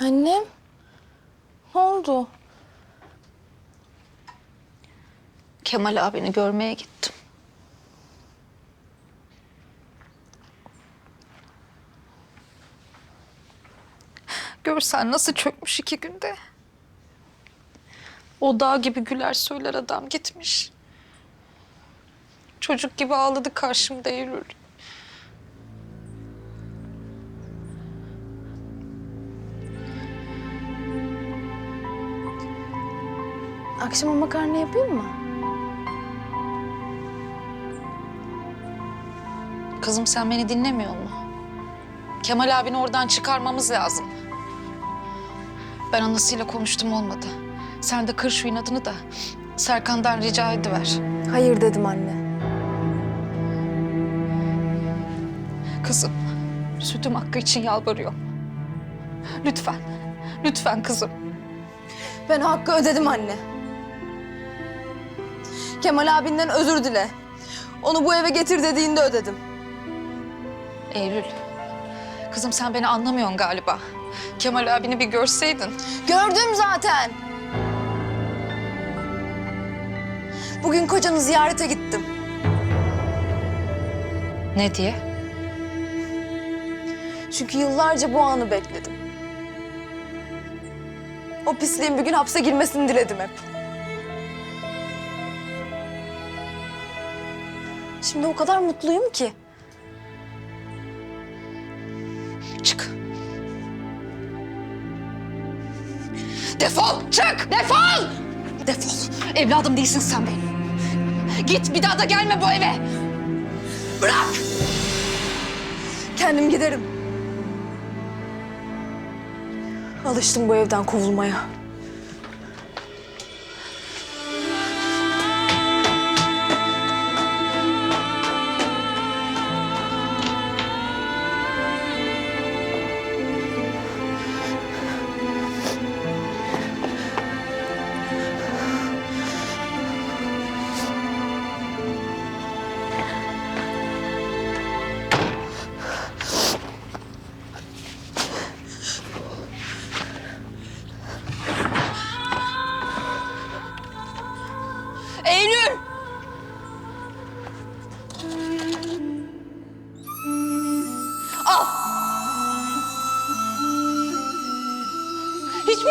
Annem. Ne oldu? Kemal abini görmeye gittim. Görsen nasıl çökmüş iki günde. O dağ gibi güler söyler adam gitmiş. Çocuk gibi ağladı karşımda Eylül. Akşama makarna yapayım mı? Kızım sen beni dinlemiyor musun? Kemal abini oradan çıkarmamız lazım. Ben anasıyla konuştum olmadı. Sen de kır şu inadını da Serkan'dan rica ediver. Hayır dedim anne. Kızım, sütüm hakkı için yalvarıyorum. Lütfen, lütfen kızım. Ben hakkı ödedim anne. Kemal abinden özür dile. Onu bu eve getir dediğinde ödedim. Eylül, kızım sen beni anlamıyorsun galiba. Kemal abini bir görseydin. Gördüm zaten. Bugün kocanı ziyarete gittim. Ne diye? Çünkü yıllarca bu anı bekledim. O pisliğin bir gün hapse girmesini diledim hep. Şimdi o kadar mutluyum ki. Çık. Defol, çık, defol! Defol. Evladım değilsin sen benim. Git bir daha da gelme bu eve. Bırak! Kendim giderim. Alıştım bu evden kovulmaya.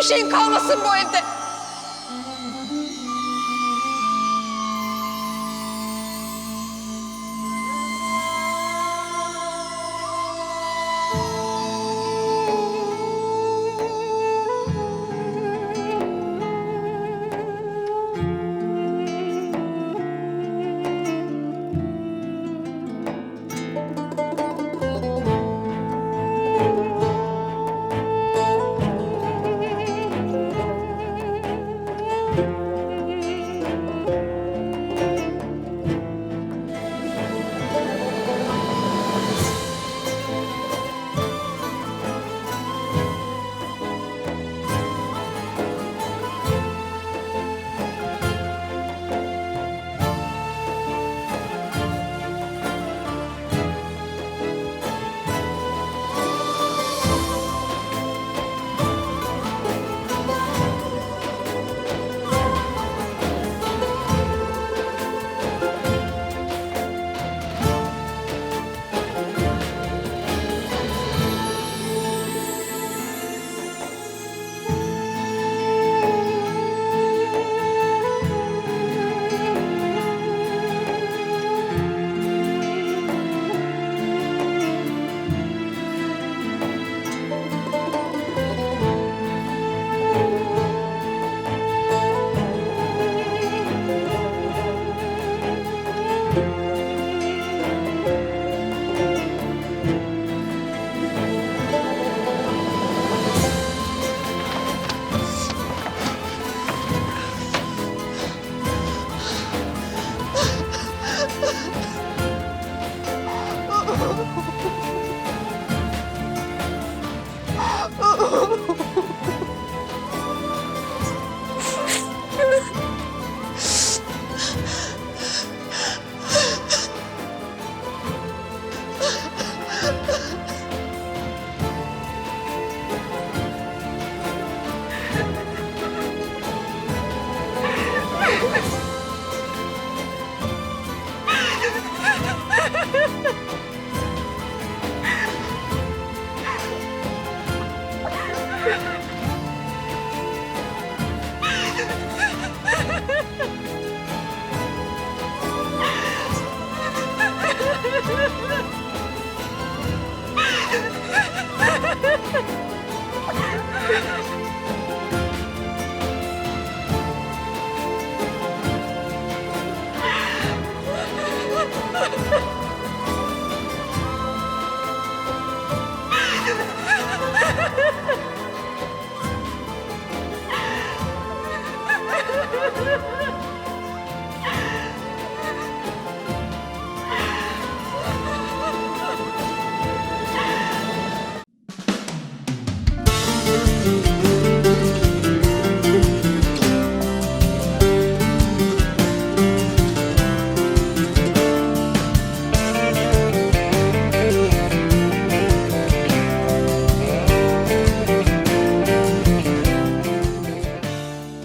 Hiçbir şeyin kalmasın bu evde.